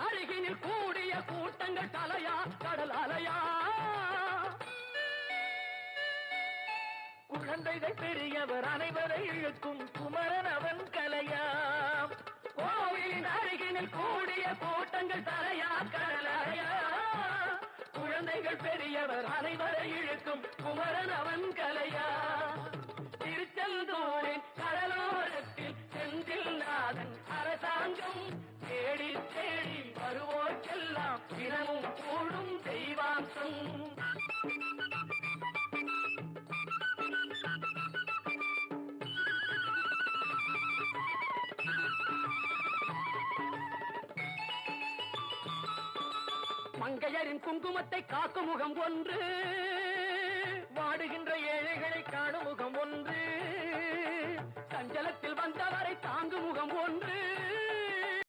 அருகினில் கூடிய கூட்டங்கள் தலையா கடல் அலையா குழந்தைகள் பெரியவர் அனைவரை இழுக்கும் குமரன் அவன் கலையா? கோவிலின் அருகினில் கூடிய கூட்டங்கள் தலையா கடலையா குழந்தைகள் பெரியவர் அனைவரை இழுக்கும் குமரன் தினமும் கூடும் தெய்வாசம். மங்கையரின் குங்குமத்தை காக்கும் முகம் ஒன்று வாடுகின்ற ஏழைகளை காணும் முகம் ஒன்று சஞ்சலத்தில் வந்தவரை தாங்கும் முகம் ஒன்று.